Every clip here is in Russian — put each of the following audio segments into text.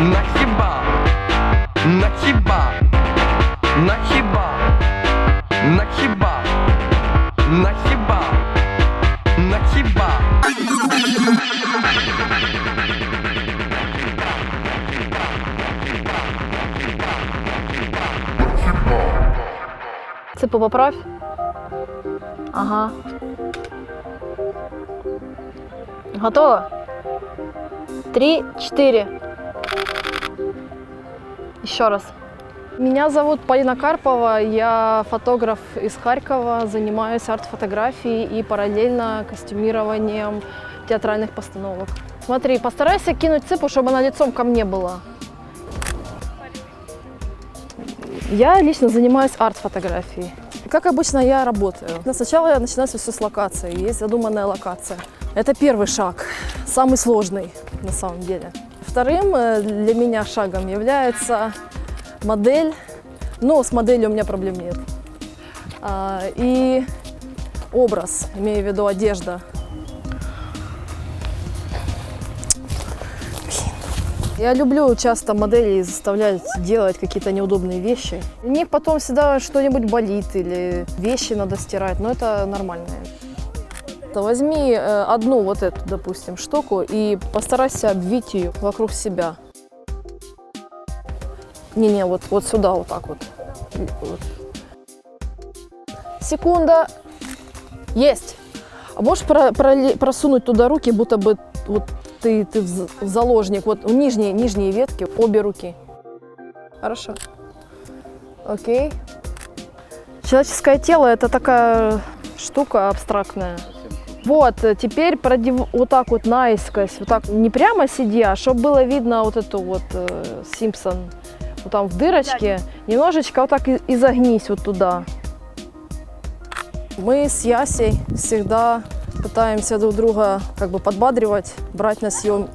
На хіба, на хіба, на хіба, на хіба, на хіба, на хіба. Ципу поправь. Ага. Готово? Три, четыре. Еще раз. Меня зовут Полина Карпова, я фотограф из Харькова, занимаюсь арт-фотографией и параллельно костюмированием театральных постановок. Смотри, постарайся кинуть цыпу, чтобы она лицом ко мне была. Я лично занимаюсь арт-фотографией. Как обычно я работаю. Но Сначала начинается все с локации. Есть задуманная локация. Это первый шаг, самый сложный на самом деле. Вторым э, для меня шагом является модель. Но с моделью у меня проблем нет. А, И образ, имею в виду одежда. Я люблю часто моделей заставлять делать какие-то неудобные вещи. У них потом всегда что-нибудь болит или вещи надо стирать, но это нормально. Возьми э, одну вот эту, допустим, штуку и постарайся обвить ее вокруг себя. Не-не, вот, вот сюда, вот так вот. Вот. Секунда. Есть. А можешь про- проле- просунуть туда руки, будто бы вот ты, ты в в заложник. Вот нижние, нижние ветки, обе руки. Хорошо. Окей. Человеческое тело это такая штука абстрактная. Вот, э, теперь продев... вот так вот наискось, вот так не прямо сиди, а чтобы было видно вот эту вот э, Симпсон, вот там в дырочке, немножечко вот так и, изогнись вот туда. Мы с Ясей всегда пытаемся друг друга как бы подбадривать, брать на съем...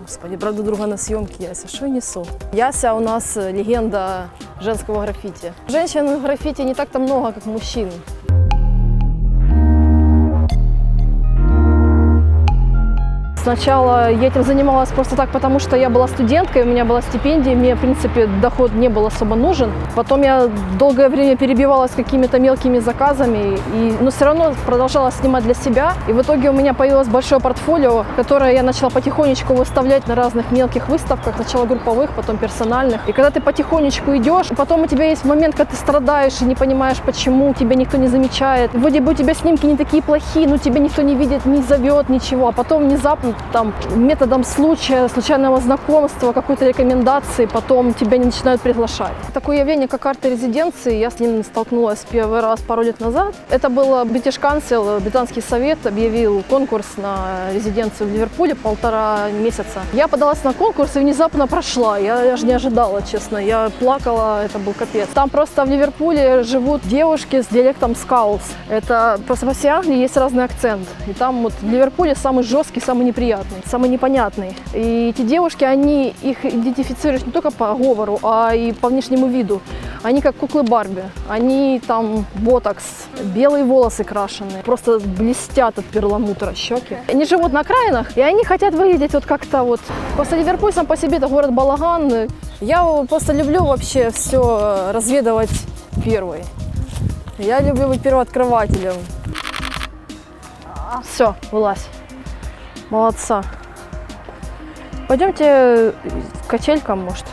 Господи, брать друг друга на съемки. Яся, что я несу? Яся у нас э, легенда женского граффити. Женщин в граффити не так-то много, как мужчин. Сначала я этим занималась просто так, потому что я была студенткой, у меня была стипендия, мне, в принципе, доход не был особо нужен. Потом я долгое время перебивалась какими-то мелкими заказами, и, но все равно продолжала снимать для себя. И в итоге у меня появилось большое портфолио, которое я начала потихонечку выставлять на разных мелких выставках, сначала групповых, потом персональных. И когда ты потихонечку идешь, потом у тебя есть момент, когда ты страдаешь и не понимаешь, почему тебя никто не замечает. Вроде бы у тебя снимки не такие плохие, но тебя никто не видит, не зовет, ничего. А потом внезапно там методом случая, случайного знакомства, какой-то рекомендации, потом тебя не начинают приглашать. Такое явление, как арт-резиденции, я с ним столкнулась первый раз пару лет назад. Это был British Council, британский совет объявил конкурс на резиденцию в Ливерпуле полтора месяца. Я подалась на конкурс и внезапно прошла. Я даже не ожидала, честно. Я плакала, это был капец. Там просто в Ливерпуле живут девушки с диалектом скаус. Это просто по всей Англии есть разный акцент. И там вот в Ливерпуле самый жесткий, самый неприятный, самый непонятный. И эти девушки, они их идентифицируешь не только по говору, а и по внешнему виду. Они как куклы Барби. Они там ботокс, белые волосы крашеные, просто блестят от перламутра щеки. Они живут на окраинах, и они хотят выглядеть вот как-то вот... Просто Ливерпуль сам по себе это город балаган. Я просто люблю вообще все разведывать первой. Я люблю быть первооткрывателем. Все, вылазь. Молодца. Пойдемте к качелькам, может.